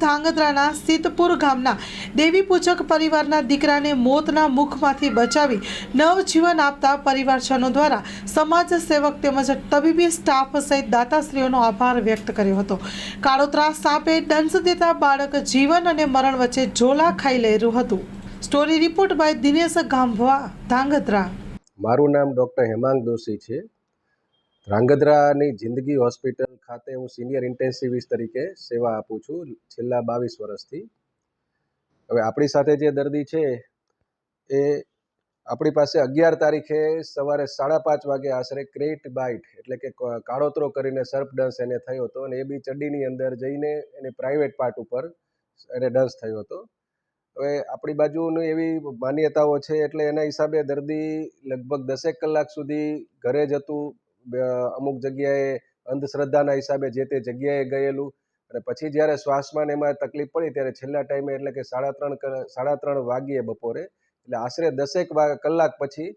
ધાંગધ્રાના સિદ્ધપુર ગામના દેવી પૂજક પરિવારના દીકરાને મોતના મુખમાંથી બચાવી નવજીવન આપતા પરિવારજનો દ્વારા સમાજ સેવક તેમજ તબીબી સ્ટાફ સહિત દાતાશ્રીઓનો આભાર વ્યક્ત કર્યો હતો. કાળોતરા સાપે દંશ દેતા બાળક જીવન અને મરણ વચ્ચે ઝોલા ખાઈ લેરું હતું. Story report by Dinesh Gambhava Dhrangadhra. મારું નામ ડૉક્ટર હેમાંગ દોશી છે. ધ્રાંગધ્રાની જિંદગી હોસ્પિટલ ખાતે હું સિનિયર ઇન્ટેન્સિવિસ્ટ તરીકે સેવા આપું છું છેલ્લા બાવીસ વર્ષથી. હવે આપણી સાથે જે દર્દી છે એ આપણી પાસે અગિયાર તારીખે સવારે સાડા પાંચ વાગે આશરે ક્રેટ બાઇટ એટલે કે કાળોતરો કરીને સર્પ ડંસ એને થયો હતો અને એ બી ચડ્ડીની અંદર જઈને એને પ્રાઇવેટ પાર્ટ ઉપર એને ડંસ થયો હતો. હવે આપણી બાજુની એવી માન્યતાઓ છે એટલે એના હિસાબે દર્દી લગભગ દસેક કલાક સુધી ઘરે જ હતું. બ- અમુક જગ્યાએ અંધશ્રદ્ધાના હિસાબે જે તે જગ્યાએ ગયેલું અને પછી જ્યારે શ્વાસમાં એમાં તકલીફ પડી ત્યારે છેલ્લા ટાઈમે એટલે કે સાડા ત્રણ સાડા ત્રણ વાગ્યે બપોરે, એટલે આશરે દસેક કલાક પછી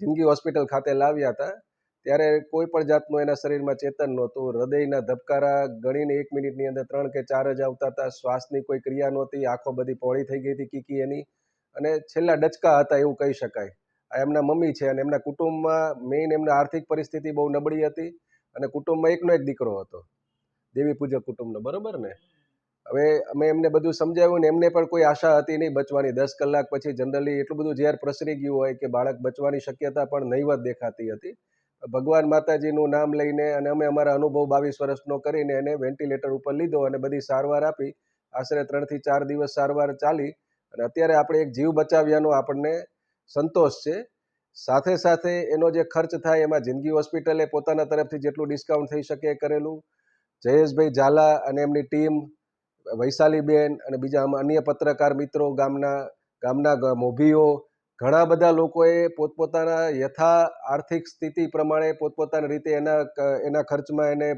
જિંદગી હોસ્પિટલ ખાતે લાવ્યા હતા. ત્યારે કોઈ પણ જાતનું એના શરીરમાં ચેતન નહોતું. હૃદયના ધબકારા ગણીને એક મિનિટની અંદર ત્રણ કે ચાર જ આવતા હતા. શ્વાસની કોઈ ક્રિયા નહોતી. આંખો બધી પહોળી થઈ ગઈ હતી કીકી એની. અને છેલ્લા ડચકા હતા એવું કહી શકાય. એમના મમ્મી છે અને એમના કુટુંબમાં મેઇન એમના આર્થિક પરિસ્થિતિ બહુ નબળી હતી અને કુટુંબમાં એકનો એક દીકરો હતો, દેવી પૂજક કુટુંબનો, બરોબર ને? હવે અમે એમને બધું સમજાવ્યું ને એમને પણ કોઈ આશા હતી નહીં બચવાની. દસ કલાક પછી જનરલી એટલું બધું ઝેર પ્રસરી ગયું હોય કે બાળક બચવાની શક્યતા પણ નહીવત દેખાતી હતી. ભગવાન માતાજીનું નામ લઈને અને અમે અમારા અનુભવ બાવીસ વર્ષનો કરીને એને વેન્ટિલેટર ઉપર લીધો અને બધી સારવાર આપી. આશરે ત્રણથી ચાર દિવસ સારવાર ચાલી અને અત્યારે આપણે એક જીવ બચાવ્યાનો આપણને સંતોષ છે. સાથે સાથે એનો જે ખર્ચ થાય એમાં જિંદગી હોસ્પિટલે પોતાના તરફથી જેટલું ડિસ્કાઉન્ટ થઈ શકે કરેલું. જયેશભાઈ ઝાલા અને એમની ટીમ, વૈશાલીબેન અને બીજા અન્ય પત્રકાર મિત્રો ગામના ગામના મોભીઓ, ઘણા બધા લોકોએ પોતપોતાના યથા આર્થિક સ્થિતિ પ્રમાણે પોતપોતાની રીતે એના એના ખર્ચમાં એને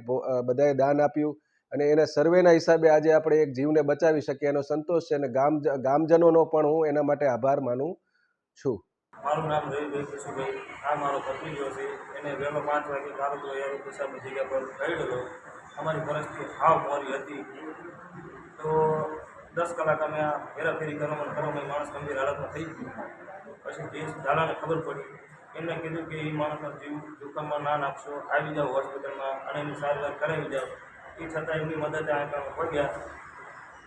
બધાએ દાન આપ્યું અને એના સર્વેના હિસાબે આજે આપણે એક જીવને બચાવી શકીએ એનો સંતોષ છે અને ગામ ગામજનોનો પણ હું એના માટે આભાર માનું છું. મારું નામ રવિભાઈ કુશુભાઈ આ મારો ભત્રીજો છે. એને વહેલો પાંચ વાગે કારોતો યાર સાહેબની જગ્યા પર ગયેલો અમારી પરિસ્થિતિ હાવ મોરી હતી. તો દસ કલાક અમે આ હેરાફેરી કરવામાં કરવામાં માણસ ગંભીર હાલતમાં થઈ ગયું. પછી જે ઝાલાને ખબર પડી. એમને કીધું કે એ માણસના જીવ જોખમમાં ના નાખશો. આવી જાઓ હોસ્પિટલમાં અને એની સારવાર કરાવી જાઓ. એ છતાં એમની મદદ આગળ પગ્યા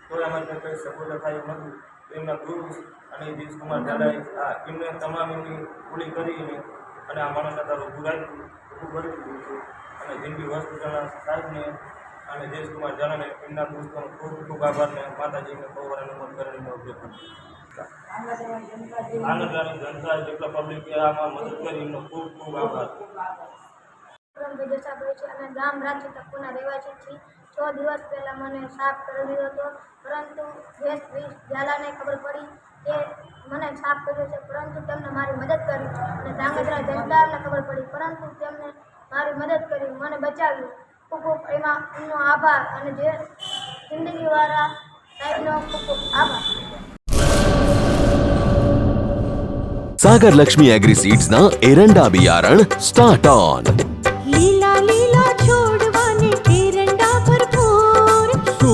તોય અમારે કંઈ કંઈ સપોર્ટ થાય એમ નહોતું. એમના ગુરુ અને જીસ કુમાર ઝાલાએ આ એમને તમામ એમની પૂરી કરીને અને આ માણસ તારું ઊભું ખૂબ ઊભું કરી દીધું છે. અને જિંદગી હોસ્પિટલના સાહેબને અને દેશકુમાર કુમાર ઝાલાને એમના દોસ્તોનો ખૂબ ખૂબ આભાર ને માતાજીને બહુ નમન કરીને ઉપયોગ કર્યો આનંદરાની જનતા જેટલા પબ્લિકે આમાં મદદ કરી એમનો ખૂબ ખૂબ આભાર. ભાઈ જસાભાઈ છે અને ગામ રાંચી તકુના રહેવાસી છે છ દિવસ પહેલાં મને સાફ કરી દીધો હતો. પરંતુ ગેસ વીસ ઝાલાને ખબર પડી કે મને સાફ કર્યો છે, પરંતુ તેમને મારી મદદ કરી અને ધાંગધ્રા જનતાને ખબર પડી. પરંતુ તેમને મારી મદદ કરી, મને બચાવ્યું. ખૂબ ખૂબ એમાં એમનો આભાર અને જે જિંદગીવાળા સાહેબનો ખૂબ ખૂબ આભાર. લક્ષ્મી ಲಕ್ಷ್ಮಿ ಅಗ್ರಿ ಸೀಡ್ಸ್ನ ಎರಂಡಾ ಬಿಯಾರಣ ಸ್ಟಾರ್ಟ್ ಆನ್